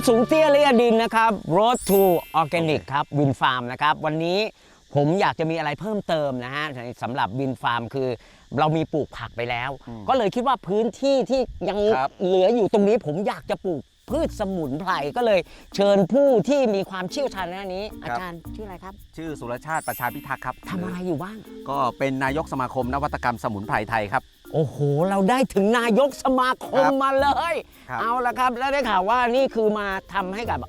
มาแล้วครับสูงเตี้ยเรียดินนะครับ Road to Organic ครับวินฟาร์มนะครับ วันนี้ผมอยากจะมีอะไรเพิ่มเติมนะฮะสำหรับวินฟาร์มคือเรามีปลูกผักไปแล้ว ก็เลยคิดว่าพื้นที่ที่ยังครับเหลืออยู่ตรงนี้ผมอยากจะปลูกพืชสมุนไพรก็เลยเชิญผู้ที่มีความเชี่ยวชาญในด้านนี้ อาจารย์ชื่ออะไรครับ ชื่อสุรชาติประชาพิทักษ์ครับทำอะไรอยู่บ้าง ก็เป็นนายกสมาคมนวัตกรรมสมุนไพรไทยครับ โอ้โห เราได้ถึงนายกสมาคมครับมาเลย ครับ เอาละครับ แล้วได้ข่าวว่านี่คือมาทำให้กับ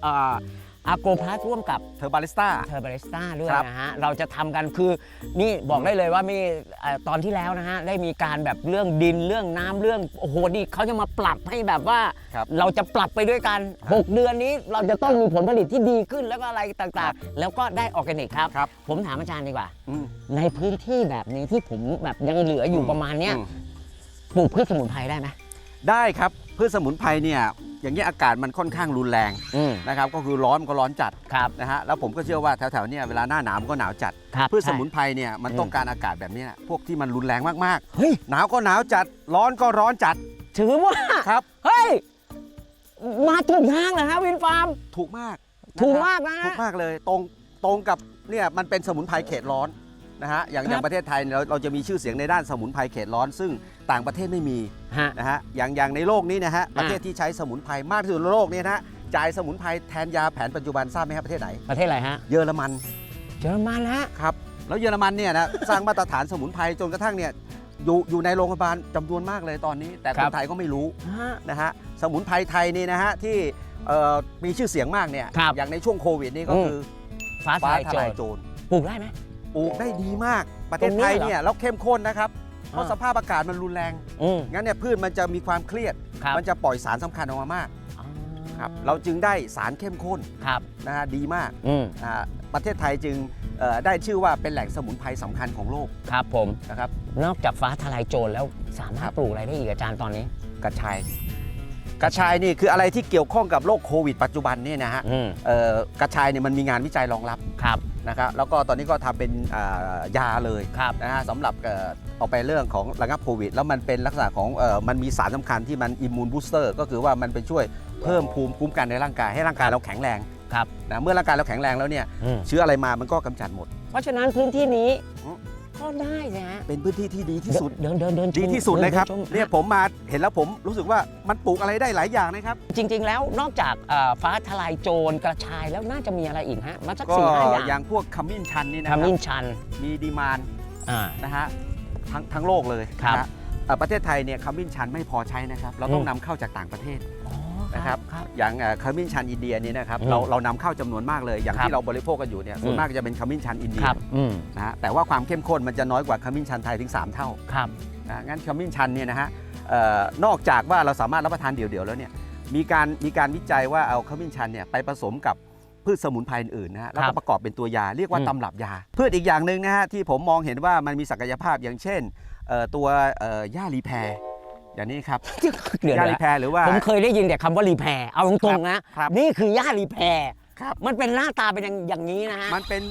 อาโกพลัสร่วมกับเทอร์บาริสต้า เทอร์บาริสต้าด้วยครับนะฮะ เราจะทำกันคือ นี่บอกได้เลยว่ามีเอ่อตอนที่แล้วนะฮะ ได้มีการแบบเรื่องดินเรื่องน้ำเรื่อง โอ้โหดีเขาจะมาปรับให้แบบว่า ครับเราจะปรับไปด้วยกัน6เดือนนี้เราจะต้องมีผลผลิตที่ดีขึ้นแล้วก็อะไรต่างๆ แล้วก็ได้ออร์แกนิกครับ ครับ ผมถามอาจารย์ดีกว่า อืม ในพื้นที่แบบนี้ที่ผมแบบยังเหลืออยู่ประมาณเนี้ยอืม ปลูกพืชสมุนไพรได้ไหมได้ครับพืชสมุนไพรเนี่ยอย่างนี้ยอากาศมันค่อนข้างรุนแรงอืมนะครับก็คือร้อนก็ร้อนจัดครับ นะฮะแล้วผมก็เชื่อว่าแถวๆเนี่ยเวลาหน้าหนาวมันก็หนาวจัด ครับพืชใช่สมุนไพรเนี่ยมันอืมต้องการอากาศแบบนี้นะพวกที่มันรุนแรงมากเฮ้ยๆ หนาวก็หนาวจัดร้อนก็ร้อนจัดถือว่าครับ เฮ้ย มาถูกทางเหรอฮะวินฟาร์ม ถูกมากถูกนะครับมากนะฮะ ถูกมากเลยตรงตรงกับเนี่ยมันเป็นสมุนไพรเขตร้อน นะฮะอย่างครับอย่างประเทศไทยเนี่ยเราเราจะมีชื่อเสียงในด้านสมุนไพรเขตร้อน ซึ่งต่างประเทศไม่มีฮะ นะฮะอย่างอย่างในโลกนี้นะฮะประเทศที่ใช้สมุนไพรมากที่สุดในโลกเนี่ยนะฮะจ่ายสมุนไพรแทนยาแผนปัจจุบันทราบไหมครับประเทศไหน ประเทศอะไรฮะ เยอรมันเยอรมันฮะ ครับแล้วเยอรมันเนี่ยนะ สร้างมาตรฐานสมุนไพรจนกระทั่งเนี่ยอยู่อยู่ในโรงพยาบาลจำนวนมากเลยตอนนี้ แต่คครับ นไทยก็ไม่รู้ ฮะ นะฮะสมุนไพรไทยนี่นะฮะที่เอ่อมีชื่อเสียงมากเนี่ยครับอย่างในช่วงโควิดนี่ก็อืม คือฟ้าทฟ้าลายทโจลายรโจรปลูกได้ไหม ปลูกได้ดีมาก ประเทศตรงนี้ไทยเหรอเนี่ยแล้วเข้มข้นนะครับ เพราะอ่าสภาพอากาศมันรุนแรง อืม งั้นเนี่ยพืชมันจะมีความเครียด ครับ มันจะปล่อยสารสำคัญออกมามากอ๋อครับ เราจึงได้สารเข้มข้นครับ นะฮะดีมากอืมนะฮะประเทศไทยจึงเอ่อได้ชื่อว่าเป็นแหล่งสมุนไพรสำคัญของโลกครับผม นะครับ นอกจากฟ้าทลายโจรแล้วสามารครัถบปลูกอะไรได้อีกอาจารย์ตอนนี้ กระชาย กระชายนี่คืออะไรที่เกี่ยวข้องกับโรคโควิดปัจจุบันเนี่ยนะฮะอืมเอ่อกระชายเนี่ยมันมีงานวิจัยรองรับ ครับ นะครับแล้วก็ตอนนี้ก็ทำเป็นอ่ายาเลยครับนะฮะสำหรับเอ่อเอาไปเรื่องของระงับโควิด แล้วมันเป็นลักษณะของเอ่อมันมีสารสำคัญที่มันอิมมูนบูสเตอร์ก็คือว่ามันเป็นช่วยเพิ่มภูมิคุ้มกันในร่างกายให้ร่างกายเราแข็งแรงครับนะเมื่อร่างกายเราแข็งแรงแล้วเนี่ยอืมเชื้ออะไรมามันก็กำจัดหมด เพราะฉะนั้นพื้นที่นี้อืม ก็ได้นะฮะเป็นพื้นที่ที่ดีที่สุด เดินเดินเดินชมดีที่สุดเลยครับดิชมเนี่ยผมมาเห็นแล้วผมรู้สึกว่ามันปลูกอะไรได้หลายอย่างนะครับ จริง ๆ แล้วนอกจากเอ่อฟ้าทลายโจรกระชายแล้วน่าจะมีอะไรอีกฮะมาสักก็สี่ห้าออย่างย่างพวกขมิ้นชันนี่นะคทำรับ นิ่ชันมีดีมานอ่า นะฮะทั้งทั้งโลกเลยครับนะฮะเอ่อประเทศไทยเนี่ยขมิ้นชันไม่พอใช้นะครับ เราต้องอืม นำเข้าจากต่างประเทศอ๋อ นะครับครับอย่างเอ่อขมิ้นชันอินเดียนี่นะครับอืมเราเรานำเข้าจำนวนมากเลย อย่างครับที่เราบริโภคกันอยู่เนี่ยส่วอืนมมากจะเป็นขมิ้นชันอินเดียครับอืมนะฮะแต่ว่าความเข้มข้นมันจะน้อยกว่าขมิ้นชันไทยถึง 3 เท่าครับนะงั้นขมิ้นชันเนี่ยนะฮะเอ่อนอกจากว่าเราสามารถรับประทานเดี่ยวๆแล้วเนี่ยมีการมีการวิจัยว่าเอาขมิ้นชันเนี่ยไปผสมกับพืชสมุนไพรอื่นๆนะฮะแล้วครัก็บประกอบเป็นตัวยาเรียกว่าอืมตำรับยา พืชอีกอย่างหนึ่งนะฮะที่ผมมองเห็นว่ามันมีศักยภาพอย่างเช่นเอ่อตัวเอ่อย่ารีแพร อย่างนี้ครับเดี๋ยวย่านะรีแพรหรือว่า ผมเคยได้ยินแต่คำว่ารีแพร์เอาตรงๆนะ ครับนี่คือย่ารีแพร์ครับ มันเป็นหน้าตาเป็นอย่างอย่างนี้นะฮะ มันเป็น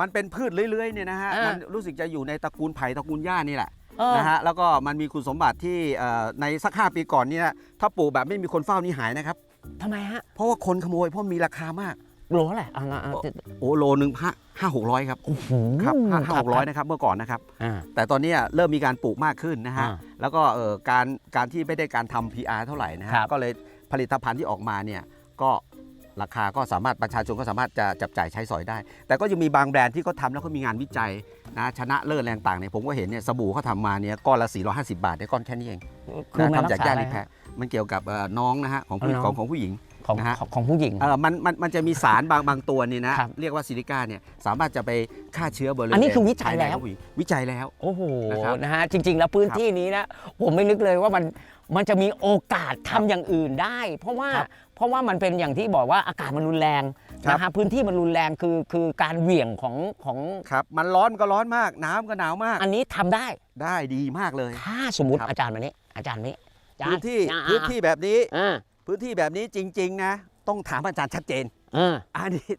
มันเป็นพืชเลื้อยๆเนี่ยนะฮะอ่ามั มันรู้สึกจะอยู่ในตระกูลไผ่ตระกูลหญ้านี่แหละเออนะฮะแล้วก็มันมีคุณสมบัติที่เอ่อในสัก 5 ปีก่อนเนี่ยถ้าปลูกแบบไม่มีคนเฝ้านี่หายนะครับ ทำไมฮะ เพราะว่าคนขโมยเพราะมีราคามาก โหลแหละเอาละเอาโอ้โลหนึ่งห้าห้าหกร้อยครับโอ้โหครับห้าคหกร้อยนะครับเมื่อก่อนนะครับ อ่า แต่ตอนเนี้ยเริ่มมีการปลูกมากขึ้นนะฮะ อ่าแล้วก็เอ่อการการที่ไม่ได้การทำ PR เท่าไหร่นะฮะครับก็เลยผลิตภัณฑ์ที่ออกมาเนี่ยก็ราคาก็สามารถประชาชนก็สามารถจะจับจ่ายใช้สอยได้ แต่ก็ยังมีบางแบรนด์ที่เขาทำแล้วเขามีงานวิจัยนะชนะเลิศแรงต่างเนี่ยผมก็เห็นเนี่ยสบู่เขาทำมาเนี่ยก้อนละ 450 บาทได้ก้อนแค่นี้เองคือนะมันรัทำจากษาหญ้าอะไรรีแพรมันเกี่ยวกับเอ่อน้องนะฮะของผู้อ๋อน้อง ของของผู้หญิง ของนะฮะของของผู้หญิง เออมันมันมันจะมีสารบางบางตัวเนี่ยนะครับเรียกว่าซิลิก้าเนี่ยสามารถจะไปฆ่าเชื้อบริเวณอันนี้คือวิจัยภาในแล้วของผู้หญิงวิจัยแล้ว โอ้โหนะครับนะฮะจริง ๆ แล้วพื้นที่นี้นะผมไม่นึกเลยว่ามันมันจะมีโอกาสทำอย่างอื่นได้ เพราะว่าครับเพราะว่ามันเป็นอย่างที่บอกว่าอากาศมันรุนแรงครับ นะฮะพื้นที่มันรุนแรงคือคือการเหวี่ยงของของครับมันร้อนมันก็ร้อนมากน้ำก็หนาวมากอันนี้ทำได้ ได้ดีมากเลย ถ้าสมมติครับ อาจารย์มานี้อาจารย์นี้อาจารพื้ย์นที่อ่าพื้นที่แบบนี้อ่า พื้นที่แบบนี้จริง ๆ นะ ต้องถามอาจารย์ชัดเจนอ่าอันนี้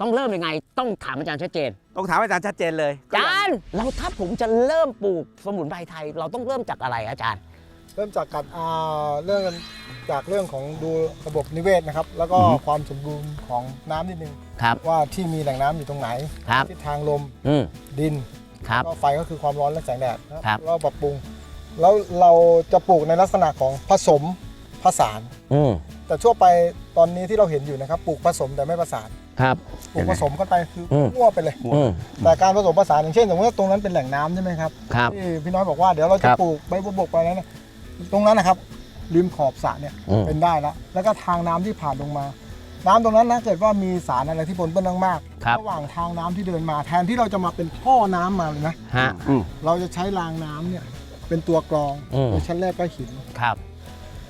ต้องเริ่มยังไง ต้องถามอาจารย์ชัดเจนต้องถามอาจารย์ชัดเจนเลยอาจารย์เราถ้าผมจะเริ่มปลูกสมุนไพรไทย เราต้องเริ่มจากอะไรอาจารย์ เริ่มจากการอ่าเรื่องจากเรื่องของดูระบบนิเวศนะครับ แล้วก็อือฮึ ความสมดุลของน้ำนิดนึง ครับว่าที่มีแหล่งน้ำอยู่ตรงไหนครับทิศทางลมอืมดินครับ ก็ไฟก็คือความร้อนและแสงแดดนะครับเราปรับปรุง แล้วเราจะปลูกในลักษณะของผสมผสาน อืมแต่ทั่วไปตอนนี้ที่เราเห็นอยู่นะครับปลูกผสมแต่ไม่ผสานครับ ปลูกผสมกันไปคืออม มั่วไปเลย อืม แต่การผสมผสานอย่างเช่นสมมติว่าตรงนั้นเป็นแหล่งน้ำใช่ไหมครับครับ ที่พี่น้อยบอกว่าเดี๋ยวเราคจะรับปลูกใบบัวบกไปแล้วเนี่ยตรงนั้นนะครับริมขอบสระเนี่ยอืม เป็นได้แล้วแล้วก็ทางน้ำที่ผ่านลงมา น้ำตรงนั้นนะเกิดว่ามีสารอะไรที่ปนเปื้อนมากๆครับระหว่างทางน้ำที่เดินมาแทนที่เราจะมาเป็นท่อน้ำมาเลยนะฮะ อืม เราจะใช้รางน้ำเนี่ยเป็นตัวกรองอืม โดยชั้นแรกก็หิน ครับ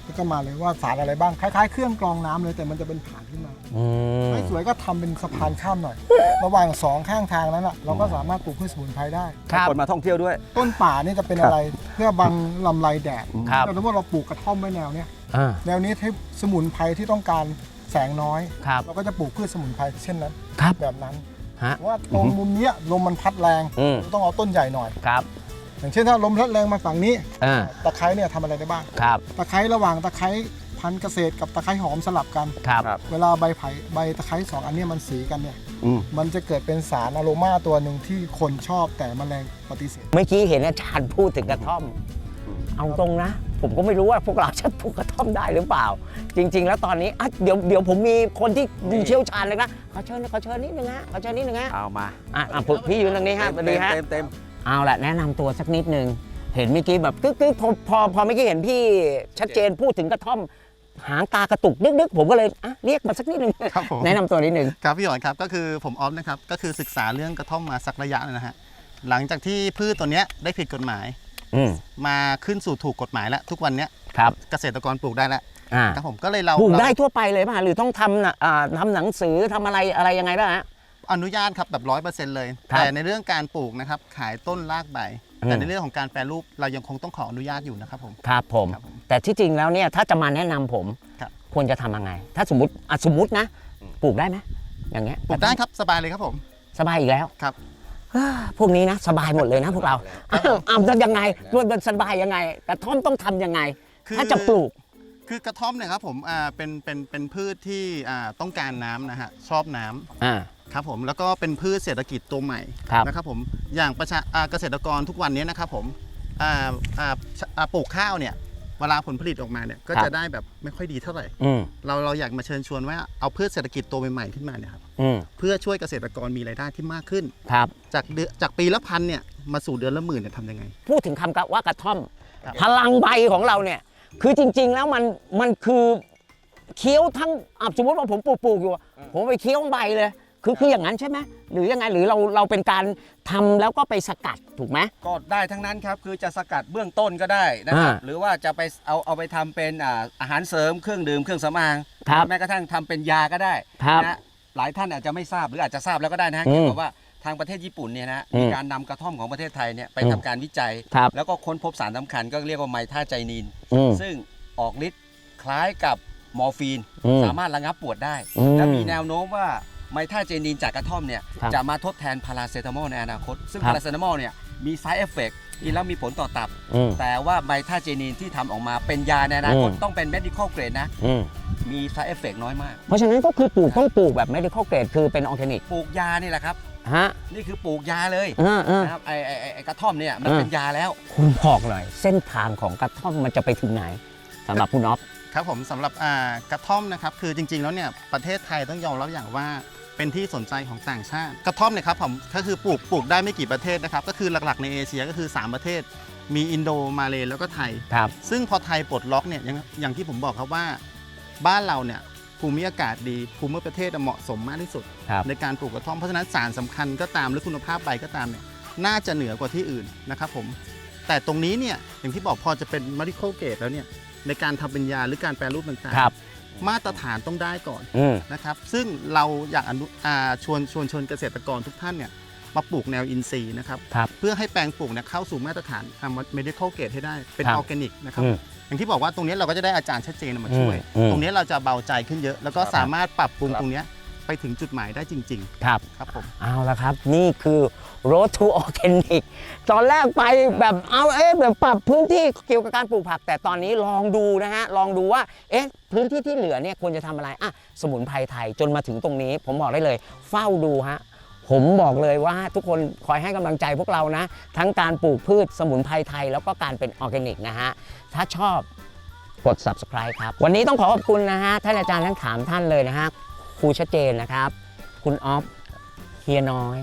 แล้วก็มาเลยว่าสารอะไรบ้างคล้ายๆเครื่องกรองน้ำเลยแต่มันจะเป็นผ่านขึ้นมาอืมไม่สวยก็ทำเป็นสะพานข้ามหน่อย ระหว่างสองข้างทางนั้นอะเราก็สามารถปลูกพืชสมุนไพรได้ครับคนมาท่องเที่ยวด้วย ต้นป่านี่จะเป็นอะไรเพื่อบังลำไรแดดครับเราสมมติเราปลูกกระท่อมไว้แนวเนี้ยอ่าแนวนี้ให้สมุนไพรที่ต้องการแสงน้อยครับเราก็จะปลูกพืชสมุนไพรเช่นนั้นครับแบบนั้นฮะเพราะว่าตรงมุมเนี้ยลมมันพัดแรงอืมต้องเอาต้นใหญ่หน่อยครับ อย่างเช่นถ้าลมพัดแรงมาฝั่งนี้อ่าตะไคร้เนี่ยทำอะไรได้บ้าง ครับตะไคร้ระหว่างตะไคร้พันธุ์เกษตรกับตะไคร้หอมสลับกัน ครับครับเวลาใบไผ่ใบตะไคร้สองอันเนี้ยมันสีกันเนี่ยอืม มันจะเกิดเป็นสารอะโรมาตัวหนึ่งที่คนชอบแต่แมลงปฏิเสธ เมื่อกี้เห็นอาจารย์พูดถึงกระท่อม เอาตรงนะ ผมก็ไม่รู้ว่าพวกเราจะปลูกกระท่อมได้หรือเปล่า จริง ๆ แล้วตอนนี้อะเดี๋ยวเดี๋ยวผมมีคนที่ดูเชี่ยวชาญเลยนะขอเชิญขอเชิญนิดนึงฮะขอเชิญนิดนึงฮะเอามาอะอะพี่ยืนตรงนี้ฮะสวัสดีฮะเต็มเต็มเอาละแนะนำตัวสักนิดนึง เห็นเมื่อกี้แบบกึ๊กกึ๊กพอพอพอเมื่อกี้เห็นพี่ชัดเจนพูดถึงกระท่อม หางตากระตุกนึกๆผมก็เลยอะเรียกมาสักนิดนึงครับผม แนะนำตัวนิดนึง ครับพี่หยอนครับก็คือผมออฟนะครับก็คือศึกษาเรื่องกระท่อมมาสักระยะแล้วนะฮะหลังจากที่พืชตัวเนี้ยได้ผิดกฎหมาย อืมมาขึ้นสู่ถูกกฎหมายแล้ว ทุกวันเนี้ยครับเกษตรกรปลูกได้แล้วอ่าครับผมก็เลยเราปลูกได้เราทั่วไปเลยป่ะหรือต้องทำน่ะอ่าทำหนังสือทำอะไรอะไรยังไงบ้างฮะ อนุญาตครับแบบร้อยเปอร์เซ็นต์เลย ครับแต่ในเรื่องการปลูกนะครับ ขายต้นรากใบ อืม แต่ในเรื่องของการแปรรูปเรายังคงต้องขออนุญาตอยู่นะครับผม ครับผม ครับผมแต่ที่จริงแล้วเนี่ยถ้าจะมาแนะนำผม ครับ ควรจะทำยังไง ถ้าสมมติอะสมมตินะ ปลูกได้ไหมอย่างเงี้ยปลูกได้ครับสบายเลยครับผมสบายอีกแล้วครับฮ่าพวกนี้นะ สบายหมดเลยนะพวกเราอ้าวอ้าวแล้วยังไงมันสบายยังไงกระท่อมต้องทำยังไง คือ ถ้าจะปลูก คือกระท่อมเนี่ยครับผมอ่าเป็นเป็นเป็นพืชที่อ่าต้องการน้ำนะฮะชอบน้ำ อ่า ครับผมแล้วก็เป็นพืชเศรษฐกิจตัวใหม่ครับนะครับผมอย่างประชาอ่าเกษตรกรทุกวันนี้นะครับผมอ่าอ่าอ่าปลูกข้าวเนี่ยเวลาผลผลิตออกมาเนี่ยก็จะได้แบบไม่ค่อยดีเท่าไหร่ อืมเราเราอยากมาเชิญชวนว่าเอาพืชเศรษฐกิจตัวใหม่ๆขึ้นมาเนี่ยครับอืมเพื่อช่วยเกษตรกรมีรายได้ที่มากขึ้น ครับ จากเดือนจากปีละพันเนี่ยมาสู่เดือนละหมื่นเนี่ยทำยังไง พูดถึงคำว่ากระท่อม ครับ พลังใบของเราเนี่ย คือจริง ๆ แล้วมันมันคือเคี้ยวทั้งอะสมมติว่าผมปลูกปลูกอยู่อะผมไปเคี้ยวใบเลย คือคืออย่างนั้นใช่ไหมหรือยังไงหรือเราเราเป็นการทำแล้วก็ไปสกัดถูกไหม ก็ได้ทั้งนั้นครับคือจะสกัดเบื้องต้นก็ได้นะครับอ่าหรือว่าจะไปเอาเอาไปทำเป็นอ่าอาหารเสริมเครื่องดื่มเครื่องสำอางครับแม้กระทั่งทำเป็นยาก็ได้ครับนะหลายท่านอาจจะไม่ทราบหรืออาจจะทราบแล้วก็ได้นะฮะอืมเกี่ยวกับว่าทางประเทศญี่ปุ่นเนี่ยนะอืมมีการนำกระท่อมของประเทศไทยเนี่ยไปอืม ทำการวิจัย ครับ แล้วก็ค้นพบสารสำคัญก็เรียกว่าไมท่าไจนีน อืม ซึ่งออกฤทธิ์คล้ายกับมอร์ฟีน อืมสามารถระงับปวดได้ อืมและมีแนวโน้มว่า ไมท่าเจนีนจากกระท่อมเนี่ยครับจะมาทดแทนพาราเซตามอลในอนาคต ซึ่งครับ พาราเซตามอลเนี่ยมีไซ d ์เอฟเฟกกินแล้วมีผลต่อตับ อืม แต่ว่าไมท่าเจนีนที่ทำออกมาเป็นยาในอนาคตอืม ต้องเป็น medical grade นะ อืมมีไซ d ์เอฟเฟกน้อยมาก เพราะฉะนั้นก็คือปลูกต้องปลูกแบบ medical grade คือเป็นออร์แกนิกปลูกยานี่แหละครับ ฮะนี่คือปลูกยาเลยอ่าอ่า นะครับไอไอไอ้ไอกระท่อมเนี่ยมันอ่า เป็นยาแล้ว คุณบอกหน่อยเส้นทางของกระท่อมมันจะไปถึงไหนสำหรับคุณอ๊อฟ ครับผมสำหรับอ่ากระท่อมนะครับคือจริงๆแล้วเนี่ยประเทศไทยต้องยอมรับอย่างว่า เป็นที่สนใจของต่างชาติกระท่อมเนี่ยครับผมก็คือปลูกปลูกได้ไม่กี่ประเทศนะครับ ก็คือหลักๆในเอเชียก็คือ 3 ประเทศ มีอินโดมาเลแล้วก็ไทย ครับ ซึ่งพอไทยปลดล็อกเนี่ยอย่างอย่างที่ผมบอกครับว่าบ้านเราเนี่ยภูมิอากาศดีภูมิประเทศเหมาะสมมากที่สุด ครับ ในการปลูกกระท่อมเพราะฉะนั้นสารสำคัญก็ตามหรือคุณภาพใบก็ตามเนี่ยน่าจะเหนือกว่าที่อื่นนะครับผมแต่ตรงนี้เนี่ยอย่างที่บอกพอจะเป็น medical grade แล้วเนี่ยในการทำเป็นยาหรือการแปรรูปต่างครับๆ มาตรฐานต้องได้ก่อนอืม นะครับ ซึ่งเราอยากอนุอ่าชวนชวนชวนเกษตรกรทุกท่านเนี่ยมาปลูกแนวอินทรีย์นะครับ ครับเพื่อให้แปลงปลูกเนี่ยเข้าสู่มาตรฐานทำ medical grade ให้ได้เป็นครับออร์แกนิกนะครับ อืมอย่างที่บอกว่าตรงนี้เราก็จะได้อาจารย์ชัดเจนมาช่วย อืมตรงนี้เราจะเบาใจขึ้นเยอะ แล้วก็ครับสามารถปรับปรุงครับ ตรงเนี้ย ไปถึงจุดหมายได้จริง ครับ ๆ ครับผม เอาละครับ นี่คือ Road to Organic ตอนแรกไปแบบเอาเอ๊ะแบบปรับพื้นที่เกี่ยวกับการปลูกผัก แต่ตอนนี้ลองดูนะฮะ ลองดูว่าเอ๊ะพื้นที่ที่เหลือเนี่ยควรจะทำอะไรอะสมุนไพรไทยจนมาถึงตรงนี้ ผมบอกได้เลย เฝ้าดูฮะ ผมบอกเลยว่าทุกคนคอยให้กำลังใจพวกเรานะ ทั้งการปลูกพืชสมุนไพรไทย แล้วก็การเป็นออร์แกนิกนะฮะ ถ้าชอบ กด subscribe ครับ วันนี้ต้องขอขอบคุณนะฮะ ท่านอาจารย์ทั้งสามท่านเลยนะฮะ ครูชัดเจนนะครับ คุณออฟเฮียน้อย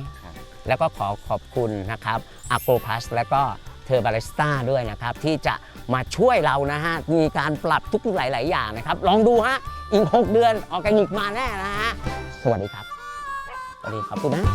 แล้วก็ขอขอบคุณนะครับอ g โก p พ u s แล้วก็เทอร์บาริสต้าด้วยนะครับ ที่จะมาช่วยเรานะฮะ มีการปรับทุกๆหลาย ๆ อย่างนะครับ ลองดูฮะ อีก 6 เดือนออร์แกนิกมาแน่นะฮะ สวัสดีครับ สวัสดีขอบคุณนะ